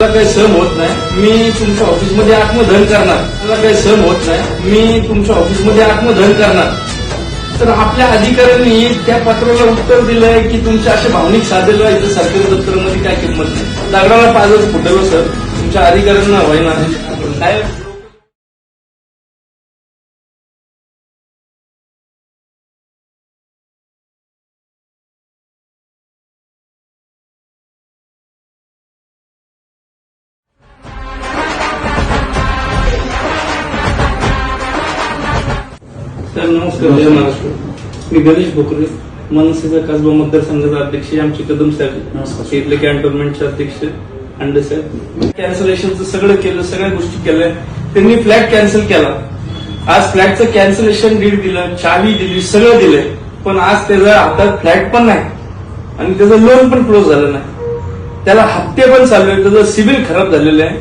मला काही सहन होत नाही मी तुमच्या ऑफिसमध्ये आत्मधन करणार. मला काही सहन होत नाही मी तुमच्या ऑफिसमध्ये आत्मधन करणार. तर आपल्या अधिकाऱ्यांनी त्या पत्राला उत्तर दिलंय की तुमच्या असे भावनिक साधेला इथं सरकारी दप्तरामध्ये काय किंमत नाही. दगडाला पाजच फुटलो सर. तुमच्या अधिकाऱ्यांना होईना साहेब नमस्कार जय महाराष्ट्र. मी गणेश भोकरे मनसेचा कसबा मतदारसंघाचा अध्यक्ष आमचे कदम साहेब. इथले कॅन्टोन्मेंटचे अध्यक्ष अंडे साहेब. कॅन्सलेशनचं सगळं केलं सगळ्या गोष्टी केल्या. त्यांनी फ्लॅट कॅन्सल केला. आज फ्लॅटचं कॅन्सलेशन डीड दिलं चावी दिली सगळं दिलंय. पण आज त्याचा हातात फ्लॅट पण नाही. आणि त्याचं लोन पण क्लोज झालं नाही. त्याला हप्ते पण चालू आहेत त्याचं सिव्हिल खराब झालेलं आहे.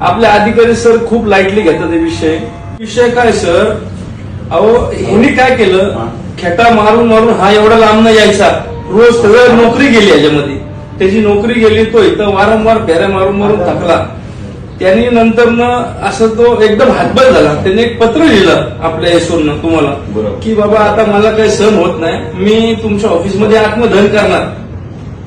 आपले अधिकारी सर खूप लाईटली घेतात हे विषय. विषय काय सर? अहो ह्यांनी काय केलं? खेटा मारून मारून हा एवढा लांब न यायचा. रोज सगळं नोकरी गेली याच्यामध्ये. त्याची नोकरी गेली तो इथं वारंवार फेऱ्या मारून मारून थकला. त्यांनी नंतर असं तो एकदम हातबल झाला. त्यांनी एक पत्र लिहिलं आपल्या यशवरनं तुम्हाला. की बाबा आता मला काही सहन होत नाही. मी तुमच्या ऑफिसमध्ये आत्मधन करणार.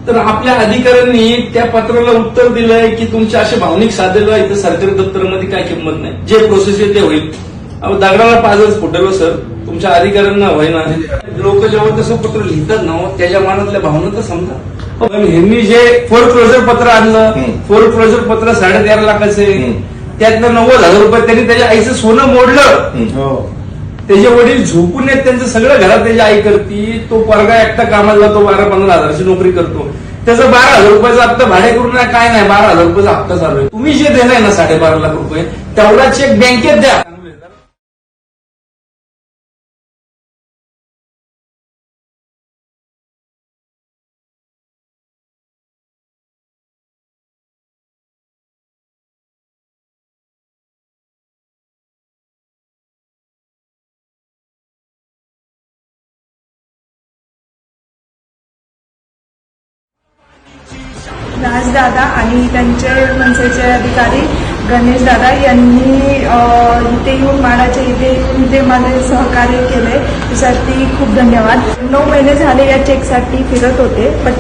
तर आपल्या अधिकाऱ्यांनी त्या पत्राला उत्तर दिलंय की तुमच्या असे भावनिक साधेला इथं सरकारी दप्तरामध्ये काय किंमत नाही. जे प्रोसेस आहे ते होईल. अहो दगडाला पाजच फुटलो सर तुमच्या अधिकाऱ्यांना होईना लोक जेव्हा तसं पत्र लिहितात ना हो, त्याच्या मनातल्या भावना तर समजा. पण ह्यांनी जे फोर क्लोजर पत्र आणलं. फोर क्लोजर पत्र साडेतेरा लाखाचे. त्यातलं नव्वद हजार रुपये त्यांनी त्याच्या आईचं सोनं मोडलं. हो. त्याचे वडील झोपून येत त्यांचं सगळं घरात त्याची आई करती तो पोरगा एकटा कामाला जातो बारा पंधरा हजाराची नोकरी करतो. त्याचं बारा हजार रुपयाचा हप्ता भाडे करून नाही काय नाही बारा हजार रुपयाचा हप्ता चालू आहे. तुम्ही जे देणार ना साडेबारा लाख रुपये तेवढा चेक बँकेत द्या. राजदादा आणि त्यांचे मनसेचे अधिकारी गणेश दादा यांनी इथे येऊन माडाच्या इथे येऊन ते माझे सहकार्य केले. त्यासाठी खूप धन्यवाद. नऊ महिने झाले या चेकसाठी फिरत होते बट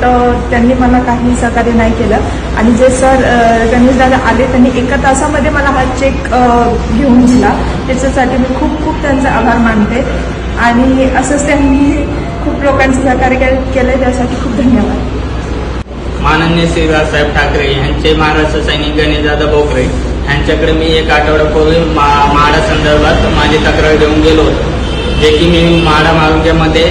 त्यांनी मला काही सहकार्य नाही केलं. आणि जे सर गणेश दादा आले त्यांनी एका तासामध्ये मला हा चेक घेऊन दिला. त्याच्यासाठी मी खूप खूप त्यांचा आभार मानते. आणि असंच त्यांनी खूप लोकांचं सहकार्य के- केलं त्यासाठी खूप माननीय श्रीराज साहेब ठाकरे यांचे महाराष्ट्र सैनिक गणेशदादा बोकरे यांच्याकडे मी एक आठवड्यापूर्वी मा माडा संदर्भात माझी तक्रार घेऊन गेलो होतो. जे की मी माडा मारुक्यामध्ये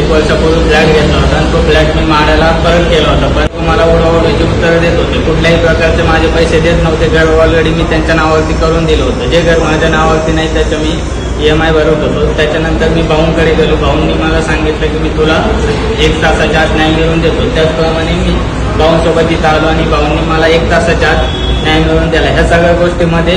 एक वर्षापूर्वी फ्लॅट घेतला होता आणि तो फ्लॅट मी माडाला परत केला होता. पण तो मला उडवडीची उत्तरं देत होते. कुठल्याही प्रकारचे माझे पैसे देत नव्हते. घर ऑलरेडी मी त्यांच्या नावावरती करून दिलं होतं. जे घर माझ्या नावावरती नाही त्याचं मी ई एम आय भरत होतो. त्याच्यानंतर मी भाऊंकडे गेलो. भाऊंनी मला सांगितलं की मी तुला एक तासाच्या आत नाही मिळवून देतो. त्याचप्रमाणे मी भाऊंसोबत इथं आलो आणि भाऊंनी मला एक तासाच्या आत न्याय मिळवून दिला. ह्या सगळ्या गोष्टीमध्ये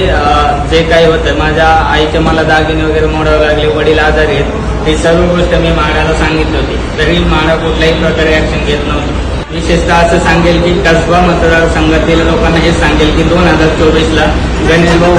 जे काही होतं माझ्या आईचे मला दागिने वगैरे मोडावे लागले वडील आजारी आहेत ही सर्व गोष्ट मी माडाला सांगितली होती. तरी माडा कुठल्याही प्रकारे ऍक्शन घेत नव्हती. विशेषतः असं सांगेल की कसबा मतदारसंघातील लोकांना हे सांगेल की दोन हजार चोवीसला गणेश भाऊ